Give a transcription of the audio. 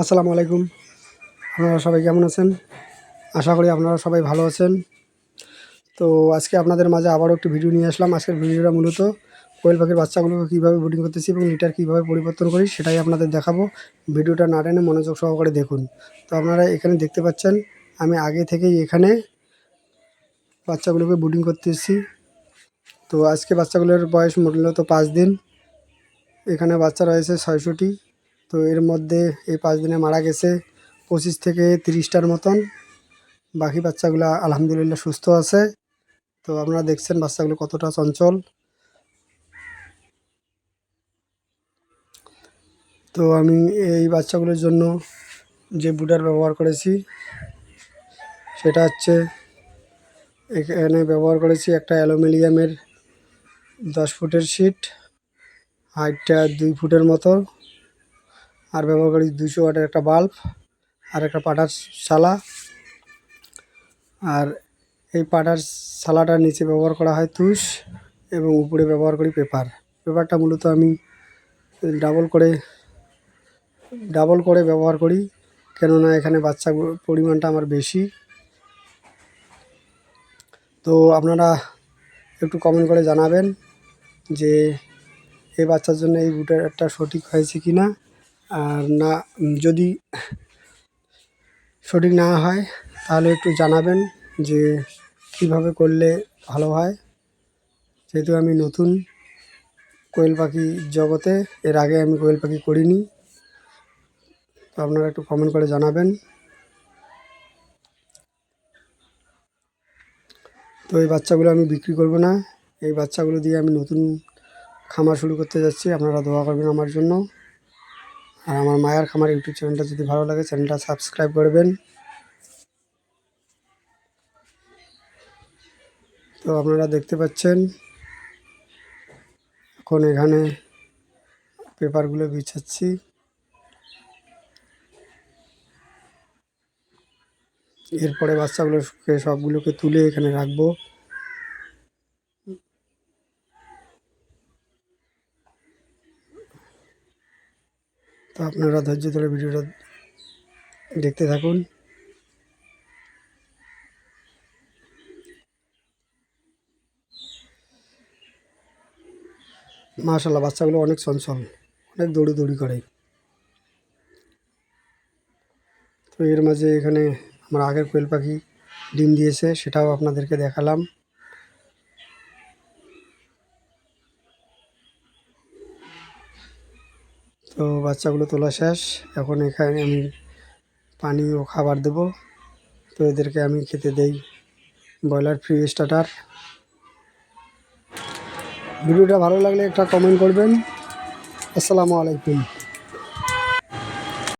আসসালামু আলাইকুম। আপনারা সবাই কেমন আছেন? আশা করি আপনারা সবাই ভালো আছেন। তো আজকে আপনাদের মাঝে আবারও একটি ভিডিও নিয়ে আসলাম। আজকের ভিডিওটা মূলত কোয়েল পাখির বাচ্চাগুলোকে কীভাবে ব্রিডিং করতেছি এবং লিটার কীভাবে পরিবর্তন করি সেটাই আপনাদের দেখাবো। ভিডিওটা না টেনে মনোযোগ সহকারে দেখুন। তো আপনারা এখানে দেখতে পাচ্ছেন, আমি আগে থেকেই এখানে বাচ্চাগুলোকে ব্রিডিং করতেছি। তো আজকে বাচ্চাগুলোর বয়স মূলত পাঁচ দিন। এখানে বাচ্চা রয়েছে ছয়শোটি। তো এর মধ্যে এই পাঁচ দিনে মারা গেছে পঁচিশ থেকে তিরিশটার মতন। বাকি বাচ্চাগুলো আলহামদুলিল্লাহ সুস্থ আছে। তো আপনারা দেখছেন বাচ্চাগুলো কতটা চঞ্চল। তো আমি এই বাচ্চাগুলোর জন্য যে বুটার ব্যবহার করেছি, সেটা হচ্ছে এখানে ব্যবহার করেছি একটা অ্যালুমিনিয়ামের দশ ফুটের শিট, হাইটটা দুই ফুটের মতো। আর ব্যবহার করি দুশো ওয়াটের একটা বাল্ব আর একটা পাটার শালা। আর এই পাটার শালাটার নিচে ব্যবহার করা হয় তুষ এবং উপরে ব্যবহার করি পেপার। পেপারটা মূলত আমি ডাবল করে ডাবল করে ব্যবহার করি, কেননা এখানে বাচ্চা পরিমাণটা আমার বেশি। তো আপনারা একটু কমেন্ট করে জানাবেন যে এই বাচ্চার জন্য এই বুটারটা সঠিক হয়েছে কি না আর না যদি সঠিক না হয়, তাহলে একটু জানাবেন যে কীভাবে করলে ভালো হয়। যেহেতু আমি নতুন কোয়েল পাখি জগতে, এর আগে আমি কোয়েল পাখি করিনি। তো আপনারা একটু কমেন্ট করে জানাবেন। তো এই বাচ্চাগুলো আমি বিক্রি করব না। এই বাচ্চাগুলো দিয়ে আমি নতুন খামার শুরু করতে যাচ্ছি। আপনারা দোয়া করবেন আমার জন্য। আর আমার মায়ার খামার ইউটিউব চ্যানেলটা যদি ভালো লাগে, চ্যানেলটা সাবস্ক্রাইব করবেন তো আপনারা দেখতে পাচ্ছেন, এখন এখানে পেপারগুলো বিছাচ্ছি। এরপরে বাচ্চাগুলোকে সবগুলোকে তুলে এখানে রাখব। তো আপনারা ধৈর্য ধরে ভিডিওটা দেখতে থাকুন। মাশাল্লাহ বাচ্চাগুলো অনেক চঞ্চল, অনেক দৌড়ি করে। তো এর মাঝে এখানে আমার আগের কোয়েল পাখি ডিম দিয়েছে, সেটাও আপনাদেরকে দেখালাম। তো বাচ্চাগুলো তোলা শেষ। এখন এখানে আমি পানি ও খাবার দেব। তো এদেরকে আমি খেতে দেই। Broiler free starter. ভিডিওটা ভালো লাগলে একটা কমেন্ট করবেন। আসসালামু আলাইকুম।